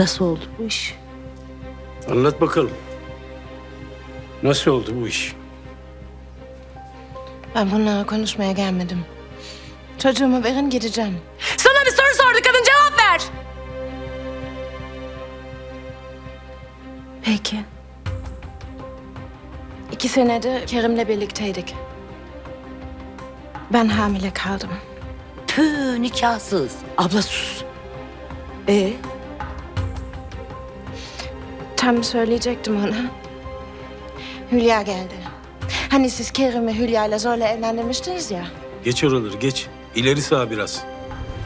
Nasıl oldu bu iş? Anlat bakalım. Nasıl oldu bu iş? Ben bunlara konuşmaya gelmedim. Çocuğumu verin gideceğim. Sana bir soru sordu kadın cevap ver. Peki. İki senedir Kerim'le birlikteydik. Ben hamile kaldım. Tüh nikahsız. Abla sus. Ee, Tam söyleyecektim ona. Hülya geldi. Hani siz Kerim'i Hülya ile zorla evlendirmiştiniz ya. Geç oraları geç. İleri sağ biraz.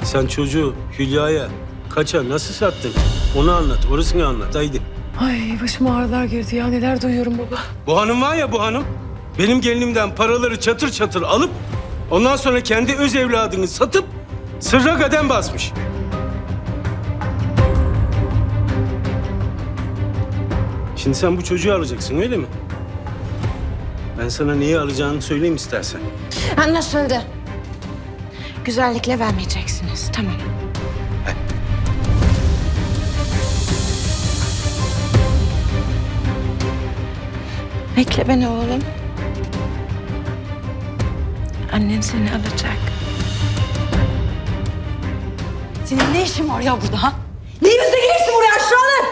Sen çocuğu Hülya'ya kaça nasıl sattın? Onu anlat. Orasını anlat. Haydi. Ay başıma ağrılar girdi ya neler duyuyorum baba. Bu hanım var ya bu hanım. Benim gelinimden paraları çatır çatır alıp ondan sonra kendi öz evladını satıp sırra kadem basmış. Şimdi sen bu çocuğu alacaksın öyle mi? Ben sana neyi alacağını söyleyeyim istersen. Anlaşıldı. Güzellikle vermeyeceksiniz. Tamam. Bekle beni oğlum. Annen seni alacak. Senin ne işin var ya burada ha? Neyin üstüne gelirsin?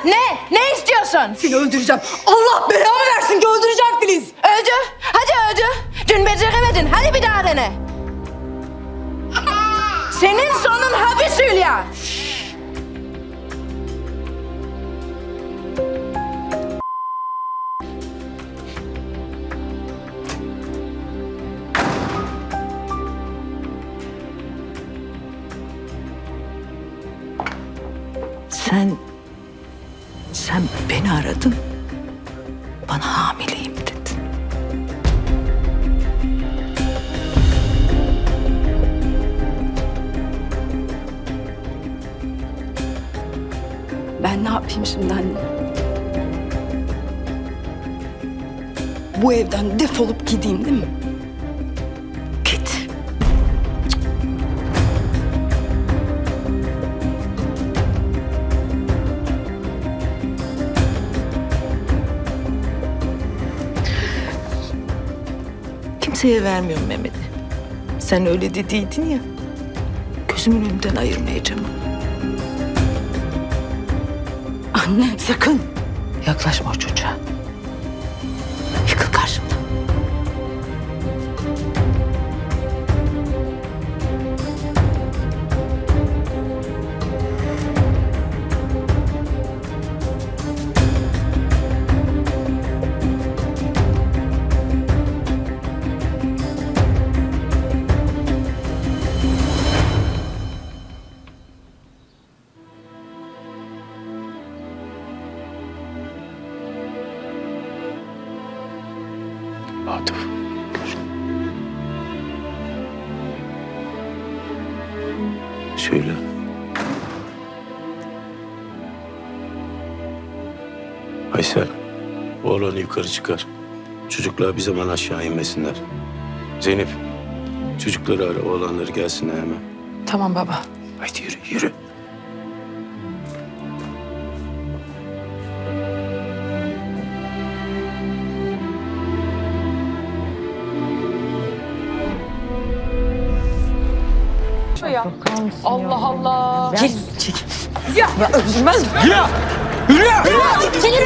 Ne? Ne istiyorsun? Seni öldüreceğim. Allah belamı versin ki öldüreceğim Filiz. Öldü. Hadi öldü. Dün beceremedin. Hadi bir daha dene. Senin sonun hapis Hülya. sen... Sen beni aradın. Bana hamileyim dedin. Ben ne yapayım şimdi anne? Bu evden defolup gideyim değil mi? Kimseye vermiyorum Mehmet'i. Sen öyle dediydin ya. Gözümün önünden ayırmayacağım. Anne sakın yaklaşma o çocuğa. Atıf. Söyle. Aysel, oğlanı yukarı çıkar. Çocuklar bir zaman aşağı inmesinler. Zeynep, çocukları ara, oğlanları gelsinler hemen. Tamam baba. Haydi yürü, yürü. Allah Allah. Hülya! Hülya! Sen ne? Sen ne?